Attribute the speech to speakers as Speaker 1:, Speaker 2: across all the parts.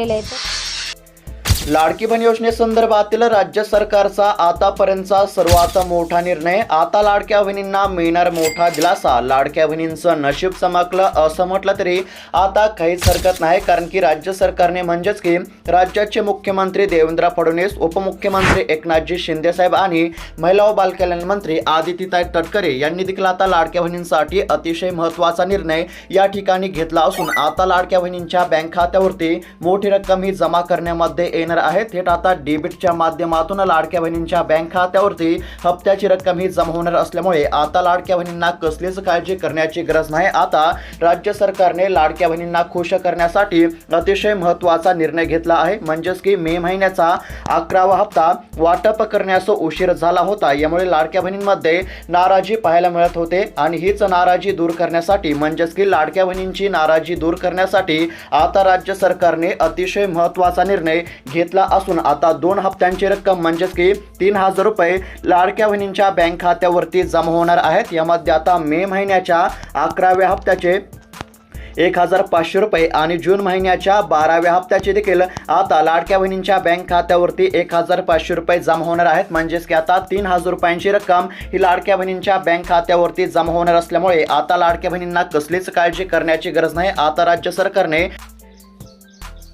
Speaker 1: केलेलं आहे तर
Speaker 2: लाडकी बहीण योजनेसंदर्भातील राज्य सरकारचा आतापर्यंतचा सर्वात मोठा निर्णय आता लाडक्या बहिणींना मिळणार मोठा दिलासा. लाडक्या बहिणींचं नशीब चमकलं असं म्हटलं तरी आता काहीच हरकत नाही कारण की राज्य सरकारने म्हणजेच की राज्याचे मुख्यमंत्री देवेंद्र फडणवीस उपमुख्यमंत्री एकनाथजी शिंदेसाहेब आणि महिला व बालकल्याण मंत्री आदितीताई तटकरे यांनी देखील आता लाडक्या बहिणींसाठी अतिशय महत्त्वाचा निर्णय या ठिकाणी घेतला असून आता लाडक्या बहिणींच्या बँक खात्यावरती मोठी रक्कम ही जमा करण्यामध्ये येणार आहे थेट आता डेबिटच्या माध्यमातून लाडक्या बहिणींच्या बँक खात्यावरती हप्त्याची रक्कम ही जमा होणार असल्यामुळे आता लाडक्या बहिणींना कसलीच काळजी करण्याची गरज नाही. आता राज्य सरकारने लाडक्या बहिणींना खुश करण्यासाठी अतिशय महत्त्वाचा निर्णय घेतला आहे. म्हणजेच की मे महिन्याचा अकरावा हप्ता वाटप करण्यास उशीर झाला होता. यामुळे लाडक्या बहिणींमध्ये नाराजी पाहायला मिळत होते आणि हीच नाराजी दूर करण्यासाठी म्हणजेच की लाडक्या बहिणींची नाराजी दूर करण्यासाठी आता राज्य सरकारने अतिशय महत्त्वाचा निर्णय घेतला घेतला असून आता दोन हप्त्यांची रक्कम म्हणजेच की तीन हजार रुपये लाडक्या बहिणींच्या बँक खात्यावरती जमा होणार आहेत. यामध्ये आता मे महिन्याच्या अकराव्या हप्त्याचे एक हजार पाचशे रुपये आणि जून महिन्याच्या बाराव्या हप्त्याचे देखील आता लाडक्या बहिणींच्या बँक खात्यावरती एक हजार पाचशे रुपये जमा होणार आहेत. म्हणजेच की आता तीन हजार रुपयांची रक्कम ही लाडक्या बहिणींच्या बँक खात्यावरती जमा होणार असल्यामुळे आता लाडक्या बहिणींना कसलीच काळजी करण्याची गरज नाही. आता राज्य सरकारने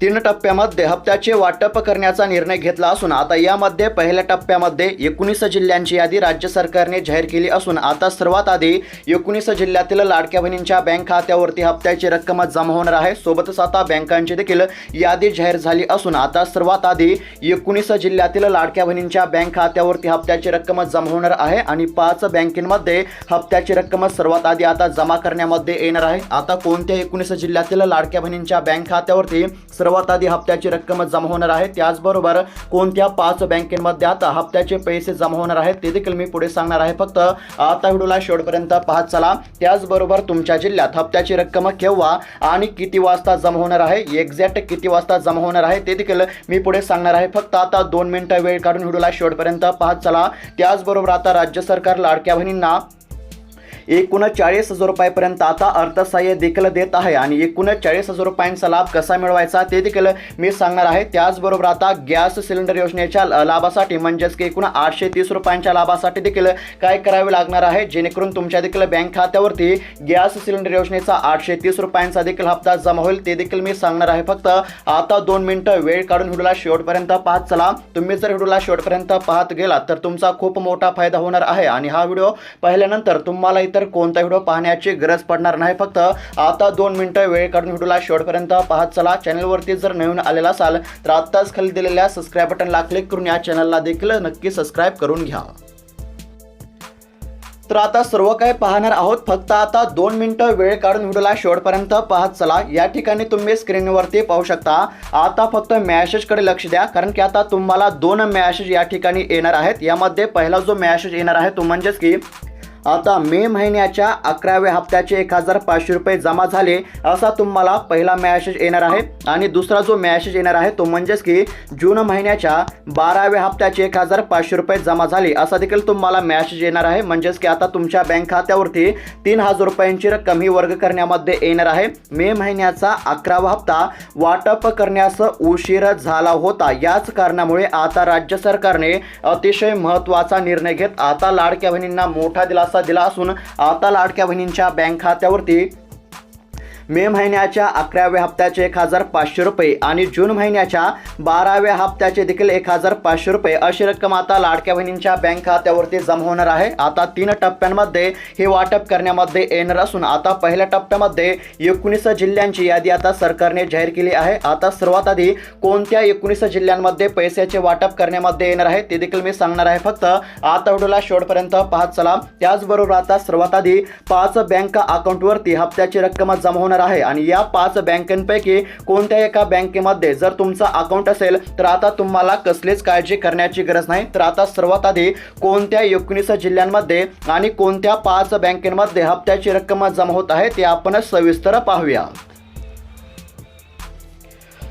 Speaker 2: तीन टप्प्यामध्ये हप्त्याचे वाटप करण्याचा निर्णय घेतला असून आता यामध्ये पहिल्या टप्प्यामध्ये एकोणीस जिल्ह्यांची यादी राज्य सरकारने जाहीर केली असून आता सर्वात आधी एकोणीस जिल्ह्यातील लाडक्या बहिणींच्या बँक खात्यावरती हप्त्याची रक्कम जमा होणार आहे. सोबतच आता बँकांची देखील यादी जाहीर झाली असून आता सर्वात आधी एकोणीस जिल्ह्यातील लाडक्या बहिणींच्या बँक खात्यावरती हप्त्याची रक्कम जमा होणार आहे आणि पाच बँकेमध्ये हप्त्याची रक्कम सर्वात आधी आता जमा करण्यामध्ये येणार आहे. आता कोणत्या एकोणीस जिल्ह्यातील लाडक्या बहिणींच्या बँक खात्यावरती सर्वात आधी हप्त्याची रक्कम जमा होणार आहे. त्याचबरोबर कोणत्या पाच बँकेमध्ये आता हप्त्याचे पैसे जमा होणार आहेत ते देखील मी पुढे सांगणार आहे. फक्त आता व्हिडिओला शेवटपर्यंत पाहत चला. त्याचबरोबर तुमच्या जिल्ह्यात हप्त्याची रक्कम केव्हा आणि किती वाजता जमा होणार आहे? एक्झॅक्ट किती वाजता जमा होणार आहे ते देखील मी पुढे सांगणार आहे. फक्त आता दोन मिनिटं वेळ काढून व्हिडिओला शेवटपर्यंत पाहत चला. त्याचबरोबर आता राज्य सरकार लाडक्या बहिणींना एकूण चाळीस हजार रुपयापर्यंत आता अर्थसहाय्य देखील देत आहे आणि एकूणच चाळीस हजार रुपयांचा लाभ कसा मिळवायचा ते देखील मी सांगणार आहे. त्याचबरोबर आता गॅस सिलेंडर योजनेच्या लाभासाठी म्हणजेच की एकूण आठशे तीस रुपयांच्या लाभासाठी देखील काय करावे लागणार आहे? जेणेकरून तुमच्या देखील बँक खात्यावरती गॅस सिलेंडर योजनेचा आठशे तीस रुपयांचा देखील हप्ता जमा होईल ते देखील मी सांगणार आहे. फक्त आता दोन मिनिटं वेळ काढून व्हिडिओला शेवटपर्यंत पाहत चला. तुम्ही जर व्हिडिओला शेवटपर्यंत पाहत गेलात तर तुमचा खूप मोठा फायदा होणार आहे आणि हा व्हिडिओ पाहिल्यानंतर तुम्हाला इतर कोणता व्हिडिओ पाहण्याची गरज पडणार नाही. फक्त आता दोन मिनटं वेळ काढून व्हिडिओला शेवटपर्यंत पाहत चला. चॅनलवरती जर नवीन आलेला असाल तर आत्ताच खाली दिलेल्या सबस्क्राईब बटनला क्लिक करून या चॅनलला देखील नक्की सबस्क्राईब करून घ्या. तर आता सर्व काही पाहणार आहोत. फक्त आता दोन मिनटं वेळ काढून व्हिडिओला शेवटपर्यंत पाहत चला. या ठिकाणी तुम्ही स्क्रीनवरती पाहू शकता. आता फक्त मॅसेजकडे लक्ष द्या. कारण की आता तुम्हाला दोन मॅसेज या ठिकाणी येणार आहेत. यामध्ये पहिला जो मॅसेज येणार आहे तो म्हणजेच की आता मे महिन्याच्या अकराव्या हप्त्याचे एक हजार पाचशे रुपये जमा झाले असा तुम्हाला पहिला मॅसेज येणार आहे. आणि दुसरा जो मॅसेज येणार आहे तो म्हणजेच की जून महिन्याच्या बाराव्या हप्त्याचे एक हजार पाचशे रुपये जमा झाले असा देखील तुम्हाला मॅसेज येणार आहे. म्हणजेच की आता तुमच्या बँक खात्यावरती तीन हजार रुपयांची रक्कम ही वर्ग करण्यामध्ये येणार आहे. मे महिन्याचा अकरावा हप्ता वाटप करण्यास उशीर झाला होता. याच कारणामुळे आता राज्य सरकारने अतिशय महत्त्वाचा निर्णय घेत आता लाडक्या बहिणींना मोठा दिलासा दिला असून आता लाडक्या बहिणींच्या बँक खात्यावरती मे महिन्याच्या अकराव्या हप्त्याचे एक हजार पाचशे रुपये आणि जून महिन्याच्या बाराव्या हप्त्याचे देखील एक हजार पाचशे रुपये अशी रक्कम आता लाडक्या बहिणींच्या बँक खात्यावरती जमा होणार आहे. आता तीन टप्प्यांमध्ये हे वाटप करण्यामध्ये येणार असून आता पहिल्या टप्प्यामध्ये एकोणीस जिल्ह्यांची यादी आता सरकारने जाहीर केली आहे. आता सर्वात आधी कोणत्या एकोणीस जिल्ह्यांमध्ये पैशाचे वाटप करण्यामध्ये येणार आहे ते देखील मी सांगणार आहे. फक्त आता व्हिडिओला शेवटपर्यंत पाहत चला. त्याचबरोबर आता सर्वात आधी पाच बँक अकाउंटवरती हप्त्याची रक्कम जमा होणार आहे. आणि या पाच बँकांपैकी कोणत्या एका बँकेमध्ये जर तुमचा अकाउंट असेल तर आता तुम्हाला कसलीच काळजी करण्याची गरज नाही. तर आता सर्वात आधी कोणत्या एकोणीस जिल्ह्यांमध्ये आणि कोणत्या पाच बँकेमध्ये हप्त्याची रक्कम जमा होत आहे ते आपण सविस्तर पाहूया.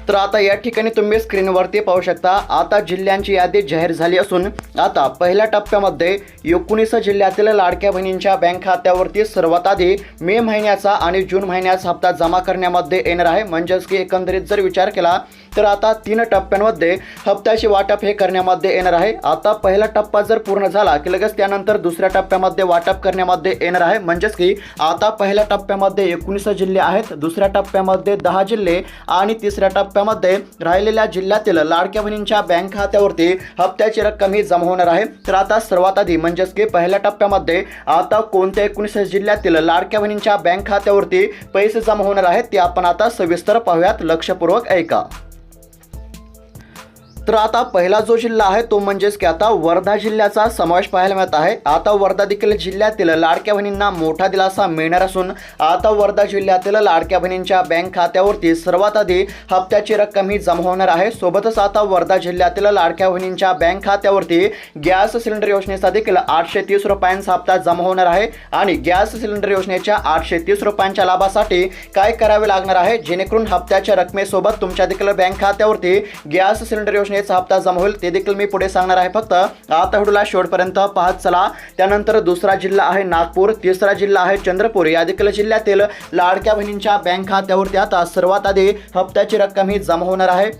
Speaker 2: तर आता या ठिकाणी तुम्ही स्क्रीनवरती पाहू शकता आता जिल्ह्यांची यादी जाहीर झाली असून आता पहिल्या टप्प्यामध्ये एकोणीस जिल्ह्यातील लाडक्या बहिणींच्या बँक खात्यावरती सर्वात आधी मे महिन्याचा आणि जून महिन्याचा हप्ता जमा करण्यामध्ये येणार आहे. म्हणजेच की एकंदरीत जर विचार केला तर आता तीन टप्प्यांमध्ये हप्त्याचे वाटप हे करण्यामध्ये येणार आहे. आता पहिला टप्पा जर पूर्ण झाला की लगेच त्यानंतर दुसऱ्या टप्प्यामध्ये वाटप करण्यामध्ये येणार आहे. म्हणजेच की आता पहिल्या टप्प्यामध्ये एकोणीस जिल्हे आहेत दुसऱ्या टप्प्यामध्ये दहा जिल्हे आणि तिसऱ्या टप्प्यामध्ये राहिलेल्या जिल्ह्यातील लाडक्या बहिणींच्या बँक खात्यावरती हप्त्याची रक्कम ही जमा होणार आहे. तर आता सर्वात आधी म्हणजेच की पहिल्या टप्प्यामध्ये आता कोणत्या एकोणीस जिल्ह्यातील लाडक्या बहिणींच्या बँक खात्यावरती पैसे जमा होणार आहेत ते आपण आता सविस्तर पाहूयात. लक्षपूर्वक ऐका. तर आता पहिला जो जिल्हा आहे तो म्हणजेच की आता वर्धा जिल्ह्याचा समावेश पाहायला मिळत आहे. आता वर्धा देखील जिल्ह्यातील लाडक्या बहिणींना मोठा दिलासा मिळणार असून आता वर्धा जिल्ह्यातील लाडक्या बहिणींच्या बँक खात्यावरती सर्वात आधी हप्त्याची रक्कम ही जमा होणार आहे. सोबतच आता वर्धा जिल्ह्यातील लाडक्या बहिणींच्या बँक खात्यावरती गॅस सिलेंडर योजनेचा देखील आठशे तीस रुपयांचा हप्ता जमा होणार आहे आणि गॅस सिलेंडर योजनेच्या आठशे तीस रुपयांच्या लाभासाठी काय करावे लागणार आहे? जेणेकरून हप्त्याच्या रकमेसोबत तुमच्या देखील बँक खात्यावरती गॅस सिलेंडर योजने योजनेचा हप्ता जमा होईल ते देखील मी पुढे सांगणार आहे. फक्त आता व्हिडिओला शेवटपर्यंत पाहत चला. त्यानंतर दुसरा जिल्हा आहे नागपूर तिसरा जिल्हा आहे चंद्रपूर. या देखील जिल्ह्यातील लाडक्या बहिणींच्या बँक खात्यावरती आता सर्वात आधी हप्त्याची रक्कम ही जमा होणार आहे.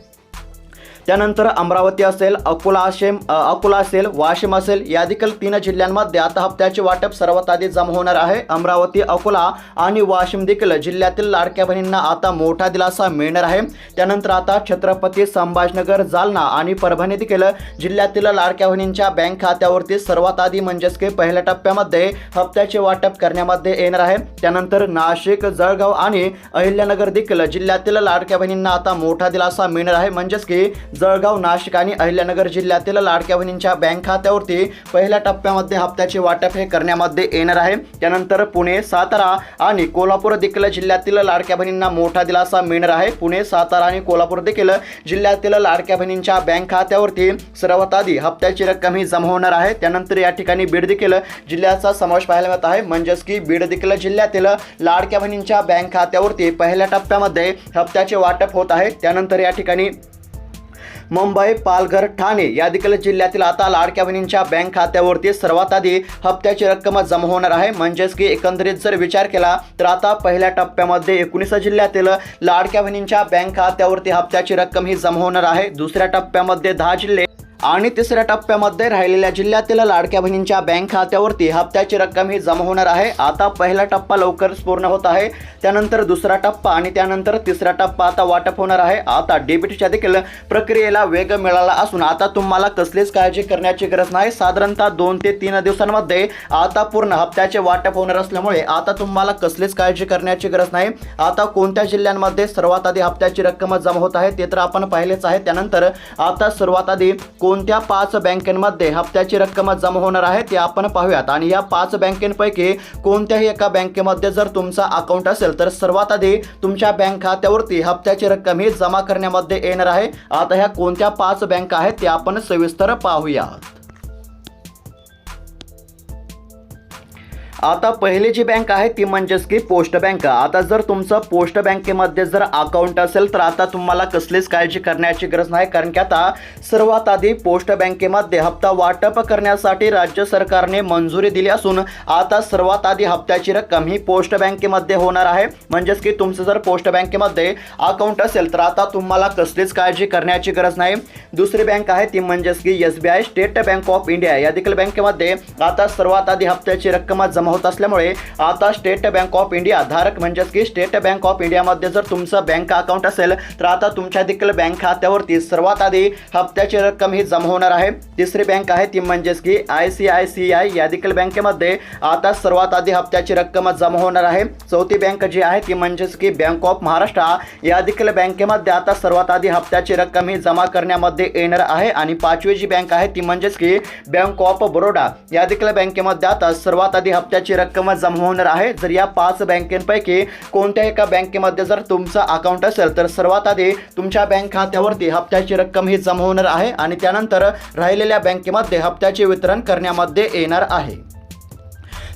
Speaker 2: त्यानंतर अमरावती असेल अकोला असेल अकोला असेल वाशिम असेल या देखील तीन जिल्ह्यांमध्ये आता हप्त्याचे वाटप सर्वात आधी जमा होणार आहे. अमरावती अकोला आणि वाशिम देखील जिल्ह्यातील लाडक्या बहिणींना आता मोठा दिलासा मिळणार आहे. त्यानंतर आता छत्रपती संभाजनगर जालना आणि परभणी देखील जिल्ह्यातील लाडक्या बहिणींच्या बँक खात्यावरती सर्वात आधी म्हणजेच की पहिल्या टप्प्यामध्ये हप्त्याचे वाटप करण्यामध्ये येणार आहे. त्यानंतर नाशिक जळगाव आणि अहिल्यानगर देखील जिल्ह्यातील लाडक्या बहिणींना आता मोठा दिलासा मिळणार आहे. म्हणजेच की जळगाव नाशिक आणि अहिल्यानगर जिल्ह्यातील लाडक्या बहिणींच्या बँक खात्यावरती पहिल्या टप्प्यामध्ये हप्त्याचे वाटप हे करण्यामध्ये येणार आहे. त्यानंतर पुणे सातारा आणि कोल्हापूर देखील जिल्ह्यातील लाडक्या बहिणींना मोठा दिलासा मिळणार आहे. पुणे सातारा आणि कोल्हापूर देखील जिल्ह्यातील लाडक्या बहिणींच्या बँक खात्यावरती सर्वात आधी हप्त्याची रक्कम ही जमा होणार आहे. त्यानंतर या ठिकाणी बीड देखील जिल्ह्याचा समावेश पाहायला मिळत आहे. म्हणजेच की बीड देखील जिल्ह्यातील लाडक्या बहिणींच्या बँक खात्यावरती पहिल्या टप्प्यामध्ये हप्त्याचे वाटप होत आहे. त्यानंतर या ठिकाणी मुंबई पालघर ठाणे या देखील जिल्ह्यातील आता लाडक्या बहिणींच्या बँक खात्यावरती सर्वात आधी हप्त्याची रक्कम जमा होणार आहे. म्हणजेच की एकंदरीत जर विचार केला तर आता पहिल्या टप्प्यामध्ये एकोणीस जिल्ह्यातील लाडक्या बहिणींच्या बँक खात्यावरती हप्त्याची रक्कम ही जमा होणार आहे. दुसऱ्या टप्प्यामध्ये दहा जिल्हे आणि तिसऱ्या टप्प्यामध्ये राहिलेल्या जिल्ह्यातील लाडक्या बहिणींच्या बँक खात्यावरती हप्त्याची रक्कम ही जमा होणार आहे. आता पहिला टप्पा लवकरच पूर्ण होत आहे. त्यानंतर दुसरा टप्पा आणि त्यानंतर तिसरा टप्पा आता वाटप होणार आहे. आता डेबिटच्या देखील प्रक्रियेला वेग मिळाला असून आता तुम्हाला कसलीच काळजी करण्याची गरज नाही. साधारणतः दोन ते तीन दिवसांमध्ये आता पूर्ण हप्त्याचे वाटप होणार असल्यामुळे आता तुम्हाला कसलीच काळजी करण्याची गरज नाही. आता कोणत्या जिल्ह्यांमध्ये सर्वात आधी हप्त्याची रक्कम जमा होत आहे ते तर आपण पाहिलेच आहे. त्यानंतर आता सर्वात आधी कोण कोणत्या पाच बँकेमध्ये हप्त्याची रक्कम जमा होणार आहे ते आपण पाहूयात. आणि या पाच बँकेपैकी कोणत्याही एका बँकेमध्ये जर तुमचा अकाउंट असेल तर सर्वात आधी तुमच्या बँक खात्यावरती हप्त्याची रक्कम ही जमा करण्यामध्ये येणार आहे. आता ह्या कोणत्या पाच बँका आहेत ते आपण सविस्तर पाहूया. आता पहिली जी बँक आहे ती म्हणजेच की पोस्ट बँक. आता जर तुमचं पोस्ट बँकेमध्ये जर अकाउंट असेल तर आता तुम्हाला कसलीच काळजी करण्याची गरज नाही कारण की आता सर्वात आधी पोस्ट बँकेमध्ये हप्ता वाटप करण्यासाठी राज्य सरकारने मंजुरी दिली असून आता सर्वात आधी हप्त्याची रक्कम ही पोस्ट बँकेमध्ये होणार आहे. म्हणजेच की तुमचं जर पोस्ट बँकेमध्ये अकाउंट असेल तर आता तुम्हाला कसलीच काळजी करण्याची गरज नाही. दुसरी बँक आहे ती म्हणजेच की S B I State Bank of India. या देखील बँकेमध्ये आता सर्वात आधी हप्त्याची रक्कम जमा होत असल्यामुळे आता स्टेट बँक ऑफ इंडिया धारक म्हणजेच की स्टेट बँक ऑफ इंडियामध्ये जर तुमचं बँक अकाउंट असेल तर आता तुमच्या देखील बँक खात्यावरती सर्वात आधी हप्त्याची रक्कम ही जमा होणार आहे. तिसरी बँक आहे ती म्हणजेच की I C I C I या देखील बँकेमध्ये आता सर्वात आधी हप्त्याची रक्कम जमा होणार आहे. चौथी बँक जी आहे ती म्हणजेच की बँक ऑफ महाराष्ट्र या देखील बँकेमध्ये आता सर्वात आधी हप्त्याची रक्कम ही जमा करण्यामध्ये येणार आहे. आणि पाचवी जी बँक आहे ती म्हणजेच की बँक ऑफ बरोडा या देखील बँकेमध्ये आता सर्वात आधी हप्त्याची रक्कम जमा होणार आहे. जर या पाच बँकेपैकी कोणत्या एका बँकेमध्ये जर तुमचं अकाउंट असेल तर सर्वात आधी तुमच्या बँक खात्यावरती हप्त्याची रक्कम ही जमा होणार आहे आणि त्यानंतर राहिलेल्या बँकेमध्ये हप्त्याचे वितरण करण्यामध्ये येणार आहे.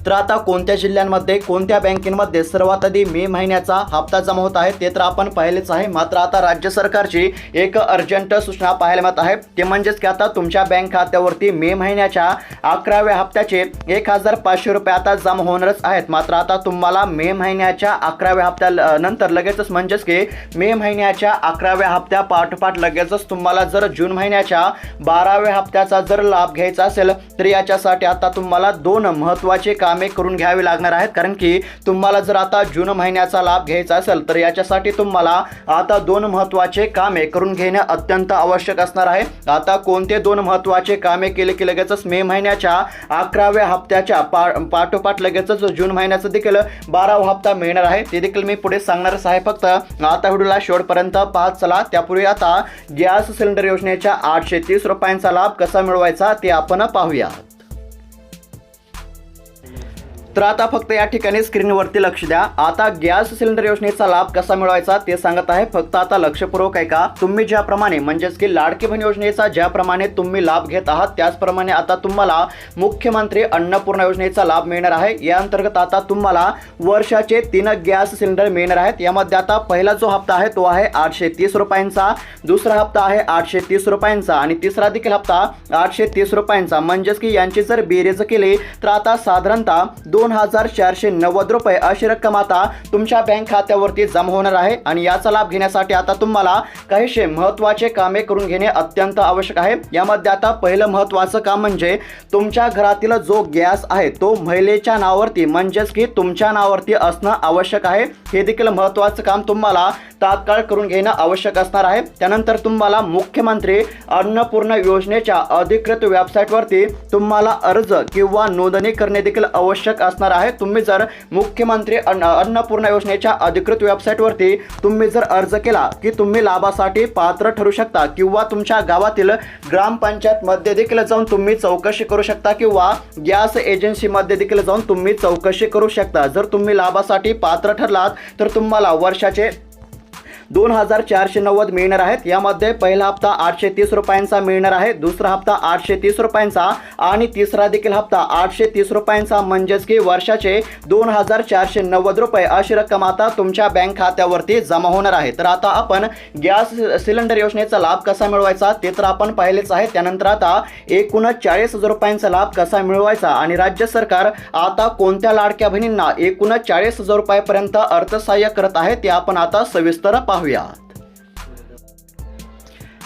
Speaker 2: तर आता कोणत्या जिल्ह्यांमध्ये कोणत्या बँकेमध्ये सर्वात आधी मे महिन्याचा हप्ता जमा होत आहे ते तर आपण पाहिलेच आहे. मात्र आता राज्य सरकारची एक अर्जंट सूचना पाहायला मिळत आहे. ते म्हणजेच की आता तुमच्या बँक खात्यावरती मे महिन्याच्या अकराव्या हप्त्याचे एक हजार पाचशे रुपये आता जमा होणारच आहेत. मात्र आता तुम्हाला मे महिन्याच्या अकराव्या हप्त्या नंतर लगेचच म्हणजेच की मे महिन्याच्या अकराव्या हप्त्या पाठोपाठ लगेचच तुम्हाला जर जून महिन्याच्या बाराव्या हप्त्याचा जर लाभ घ्यायचा असेल तर याच्यासाठी आता तुम्हाला दोन महत्त्वाचे कामे करून घ्यावी लागणार आहेत. कारण की तुम्हाला जर आता जून महिन्याचा लाभ घ्यायचा असेल तर याच्यासाठी तुम्हाला आता दोन महत्त्वाचे कामे करून घेणे अत्यंत आवश्यक असणार आहे. आता कोणते दोन महत्त्वाचे कामे केले की लगेचच मे महिन्याच्या अकराव्या हप्त्याच्या पा पाठोपाठ लगेचच जून महिन्याचा देखील बारावा हप्ता मिळणार आहे. ते देखील मी पुढे सांगणारच आहे. फक्त आता व्हिडिओला शेवटपर्यंत पाहत चला. त्यापूर्वी आता गॅस सिलेंडर योजनेच्या आठशे तीस रुपयांचा लाभ कसा मिळवायचा ते आपण पाहूया. तर आता फक्त या ठिकाणी स्क्रीनवरती लक्ष द्या. आता गॅस सिलेंडर योजनेचा लाभ कसा मिळवायचा ते सांगत आहे. फक्त आता लक्षपूर्वक आहे का तुम्ही ज्याप्रमाणे म्हणजेच की लाडकी बहीण योजनेचा ज्याप्रमाणे तुम्ही लाभ घेत आहात त्याचप्रमाणे आता तुम्हाला मुख्यमंत्री अन्नपूर्णा योजनेचा लाभ मिळणार आहे. या अंतर्गत आता तुम्हाला वर्षाचे तीन गॅस सिलेंडर मिळणार आहेत. यामध्ये आता पहिला जो हप्ता आहे तो आहे आठशे तीस रुपयांचा. दुसरा हप्ता आहे आठशे तीस रुपयांचा. आणि तिसरा देखील हप्ता आठशे तीस रुपयांचा. म्हणजेच की यांची जर बेरीज केली तर आता साधारणतः दोन हजार चारशे नव्वद रुपये अशी रक्कम आता तुमच्या बँक खात्यावरती जमा होणार आहे आणि याचा लाभ घेण्यासाठी आता तुम्हाला काहीशे महत्त्वाचे कामे करून घेणे अत्यंत आवश्यक आहे. यामध्ये आता पहिलं महत्त्वाचं काम म्हणजे तुमच्या घरातील जो गॅस आहे तो महिलेच्या नावावरती म्हणजेच की तुमच्या नावावरती असणं आवश्यक आहे. हे देखील महत्त्वाचं काम तुम्हाला तात्काळ करून घेणं आवश्यक असणार आहे. त्यानंतर तुम्हाला मुख्यमंत्री अन्नपूर्णा योजनेच्या अधिकृत वेबसाईटवरती तुम्हाला अर्ज किंवा नोंदणी करणे देखील आवश्यक असणार आहे. तुम्ही जर मुख्यमंत्री अन्न अन्नपूर्णा योजनेच्या अधिकृत वेबसाईटवरती तुम्ही जर अर्ज केला की तुम्ही लाभासाठी पात्र ठरू शकता किंवा तुमच्या गावातील ग्रामपंचायतमध्ये देखील जाऊन तुम्ही चौकशी करू शकता किंवा गॅस एजन्सीमध्ये देखील जाऊन तुम्ही चौकशी करू शकता. जर तुम्ही लाभासाठी पात्र ठरलात तर तुम्हाला वर्षाचे दोन हजार चारशे नव्वद मिळणार आहेत. यामध्ये पहिला हप्ता आठशे तीस रुपयांचा मिळणार आहे. दुसरा हप्ता आठशे तीस रुपयांचा आणि तिसरा देखील हप्ता आठशे तीस रुपयांचा. म्हणजेच की वर्षाचे दोन हजार चारशे नव्वद रुपये अशी रक्कम आता तुमच्या बँक खात्यावरती जमा होणार आहे. तर आता आपण गॅस सिलेंडर योजनेचा लाभ कसा मिळवायचा ते तर आपण पाहिलेच आहे. त्यानंतर आता एकूणच चाळीस हजार रुपयांचा लाभ कसा मिळवायचा आणि राज्य सरकार आता कोणत्या लाडक्या बहिणींना एकूणच चाळीस हजार रुपयापर्यंत अर्थसहाय्य करत आहे ते आपण आता सविस्तर पाहू. पाहूया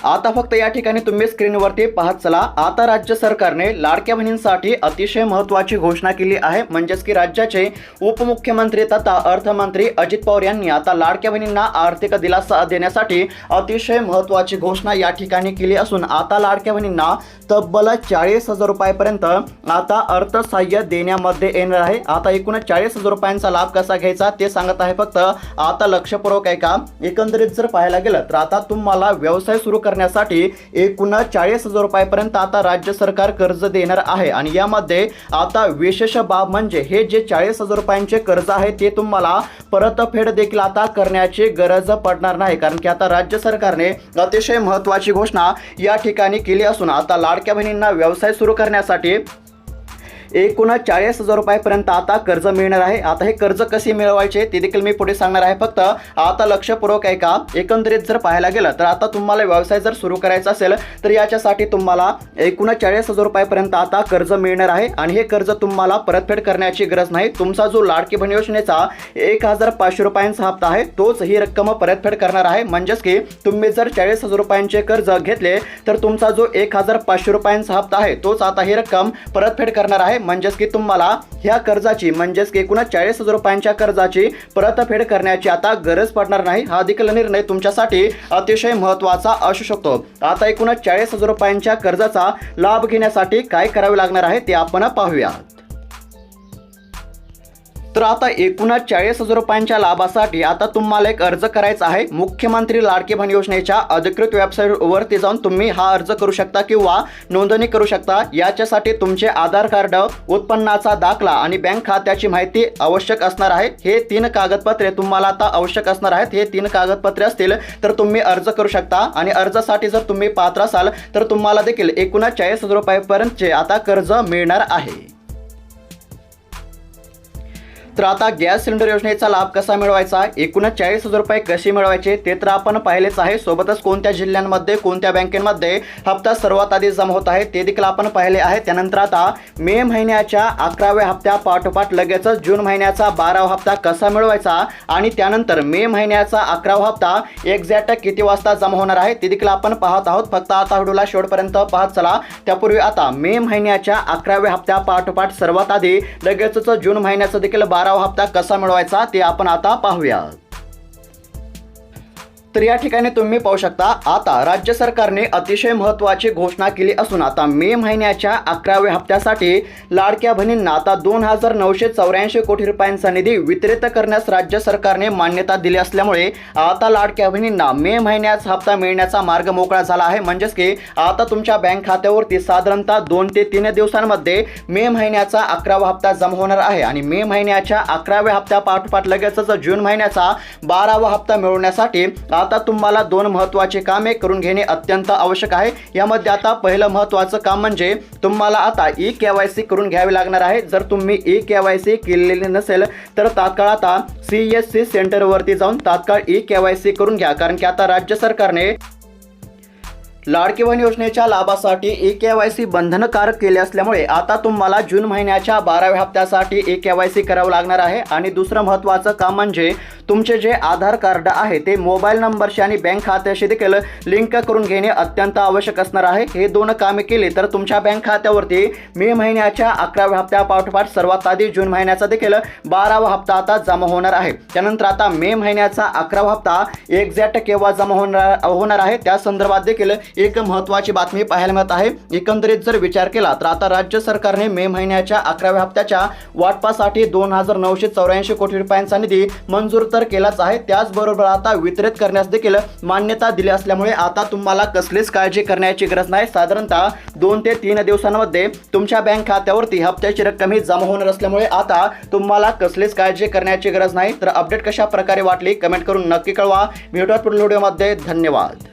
Speaker 2: आता फक्त या ठिकाणी तुम्ही स्क्रीनवरती पाहत चला. आता राज्य सरकारने लाडक्या बहिणींसाठी अतिशय महत्त्वाची घोषणा केली आहे. म्हणजेच की राज्याचे उपमुख्यमंत्री तथा अर्थमंत्री अजित पवार यांनी आता लाडक्या बहिणींना आर्थिक दिलासा देण्यासाठी अतिशय महत्त्वाची घोषणा या ठिकाणी केली असून आता लाडक्या बहिणींना तब्बल चाळीस हजार रुपयापर्यंत आता अर्थसहाय्य देण्यामध्ये येणार आहे. आता एकूण चाळीस हजार रुपयांचा लाभ कसा घ्यायचा ते सांगत आहे फक्त आता लक्षपूर्वक आहे का एकंदरीत जर पाहायला गेलं तर आता तुम्हाला व्यवसाय सुरू कर करण्यासाठी एकूण चाळीस हजार रुपयापर्यंत आता राज्य सरकार कर्ज देणार आहे. आणि यामध्ये आता विशेष बाब म्हणजे हे जे चाळीस हजार रुपयांचे कर्ज आहे ते तुम्हाला परतफेड देखील आता करण्याची गरज पडणार नाही. कारण की आता राज्य सरकारने अतिशय महत्त्वाची घोषणा या ठिकाणी केली असून आता लाडक्या बहिणींना व्यवसाय सुरू करण्यासाठी एकूण चाळीस हजार रुपयापर्यंत आता कर्ज मिळणार आहे. आता हे कर्ज कसे मिळवायचे ते देखील मी पुढे सांगणार आहे. फक्त आता लक्षपूर्वक आहे का एकंदरीत जर पाहायला गेलं तर आता तुम्हाला व्यवसाय जर सुरू करायचा असेल तर याच्यासाठी तुम्हाला एकूण चाळीस हजार रुपयापर्यंत आता कर्ज मिळणार आहे. आणि हे कर्ज तुम्हाला परतफेड करण्याची गरज नाही. तुमचा जो लाडकी बहीण योजनेचा एक हजार पाचशे रुपयांचा हप्ता आहे तोच ही रक्कम परतफेड करणार आहे. म्हणजेच की तुम्ही जर चाळीस हजार रुपयांचे कर्ज घेतले तर तुमचा जो एक हजार पाचशे रुपयांचा हप्ता आहे तोच आता ही रक्कम परतफेड करणार आहे. म्हणजेच की तुम्हाला ह्या कर्जाची म्हणजेच की एकूणच चाळीस हजार रुपयांच्या कर्जाची परतफेड करण्याची आता गरज पडणार नाही. हा देखील निर्णय तुमच्यासाठी अतिशय महत्त्वाचा असू शकतो. आता एकूणच चाळीस हजार रुपयांच्या कर्जाचा लाभ घेण्यासाठी काय करावे लागणार आहे ते आपण पाहूया तर आता एकूणच चाळीस हजार रुपयांच्या लाभासाठी आता तुम्हाला एक अर्ज करायचा आहे. मुख्यमंत्री लाडकी भन योजनेच्या अधिकृत वेबसाईटवरती जाऊन तुम्ही हा अर्ज करू शकता किंवा नोंदणी करू शकता. याच्यासाठी तुमचे आधार कार्ड उत्पन्नाचा दाखला आणि बँक खात्याची माहिती आवश्यक असणार आहे. हे तीन कागदपत्रे तुम्हाला आता आवश्यक असणार आहेत. हे तीन कागदपत्रे असतील तर तुम्ही अर्ज करू शकता. आणि अर्जासाठी जर तुम्ही पात्र असाल तर तुम्हाला देखील एकूणच चाळीस हजार रुपयापर्यंतचे आता कर्ज मिळणार आहे. तर आता गॅस सिलेंडर योजनेचा लाभ कसा मिळवायचा? एकूणच चाळीस हजार रुपये कसे मिळवायचे? ते तर आपण पाहिलेच आहे. सोबतच कोणत्या जिल्ह्यांमध्ये कोणत्या बँकेमध्ये हप्ता सर्वात आधी जमा होत आहे ते देखील आपण पाहिले आहे. त्यानंतर आता मे महिन्याच्या अकराव्या हप्त्या पाठोपाठ लगेचच जून महिन्याचा बारावा हप्ता कसा मिळवायचा? आणि त्यानंतर मे महिन्याचा अकरावा हप्ता एक्झॅक्ट किती वाजता जमा होणार आहे ते देखील आपण पाहत आहोत. फक्त आता व्हिडिओला शेवटपर्यंत पाहत चला. त्यापूर्वी आता मे महिन्याच्या अकराव्या हप्त्या पाठोपाठ सर्वात आधी लगेचच जून महिन्याचं देखील बारावा हप्ता कसा मिळवायचा ते आपण आता पाहूया तर या ठिकाणी तुम्ही पाहू शकता आता राज्य सरकारने अतिशय महत्त्वाची घोषणा केली असून आता मे महिन्याच्या अकराव्या हप्त्यासाठी लाडक्या बहिणींना आता दोन हजार नऊशे चौऱ्याऐंशी कोटी रुपयांचा निधी वितरित करण्यास राज्य सरकारने मान्यता दिली असल्यामुळे आता लाडक्या बहिणींना मे महिन्याचा हप्ता मिळण्याचा मार्ग मोकळा झाला आहे. म्हणजेच की आता तुमच्या बँक खात्यावरती साधारणतः दोन ते तीन दिवसांमध्ये मे महिन्याचा अकरावा हप्ता जमा होणार आहे आणि मे महिन्याच्या अकराव्या हप्त्या पाठोपाठ लगेचच जून महिन्याचा बारावा हप्ता मिळवण्यासाठी आता तुम्हाला दोन महत्त्वाचे कामे करून घेणे अत्यंत आवश्यक आहे. यामध्ये आता पहिलं महत्त्वाचं काम म्हणजे तुम्हाला आता ई के वाय सी करून घ्यावी लागणार आहे. जर तुम्ही ई के वाय सी केलेली नसेल तर तात्काळ आता सी एस सी सेंटरवरती जाऊन तात्काळ ई के वाय सी करून घ्या. कारण की आता राज्य सरकारने लाडकी बहीण योजनेच्या लाभासाठी ए के वाय सी बंधनकारक केले असल्यामुळे आता तुम्हाला जून महिन्याच्या बाराव्या हप्त्यासाठी ए के वाय सी करावं लागणार आहे. आणि दुसरं महत्त्वाचं काम म्हणजे तुमचे जे आधार कार्ड आहे ते मोबाईल नंबरशी आणि बँक खात्याशी देखील लिंक करून घेणे अत्यंत आवश्यक असणार आहे. हे दोन कामे केली तर तुमच्या बँक खात्यावरती मे महिन्याच्या अकराव्या हप्त्या पाठोपाठ सर्वात आधी जून महिन्याचा देखील बारावा हप्ता आता जमा होणार आहे. त्यानंतर आता मे महिन्याचा अकरावा हप्ता एक्झॅक्ट केव्हा जमा होणार होणार आहे त्या संदर्भात देखील एक महत्त्वाची बातमी पाहायला मिळत आहे. एकंदरीत जर विचार केला तर आता राज्य सरकारने मे महिन्याच्या अकराव्या हप्त्याच्या वाटपासाठी दोन हजार नऊशे चौऱ्याऐंशी कोटी रुपयांचा निधी मंजूर तर केलाच आहे. त्याचबरोबर आता वितरित करण्यास देखील मान्यता दिली असल्यामुळे आता तुम्हाला कसलीच काळजी करण्याची गरज नाही. साधारणतः दोन ते तीन दिवसांमध्ये तुमच्या बँक खात्यावरती हप्त्याची रक्कम ही जमा होणार असल्यामुळे आता तुम्हाला कसलीच काळजी करण्याची गरज नाही. तर अपडेट कशा प्रकारे वाटली कमेंट करून नक्की कळवा. व्हिडिओ पुढील व्हिडिओमध्ये धन्यवाद.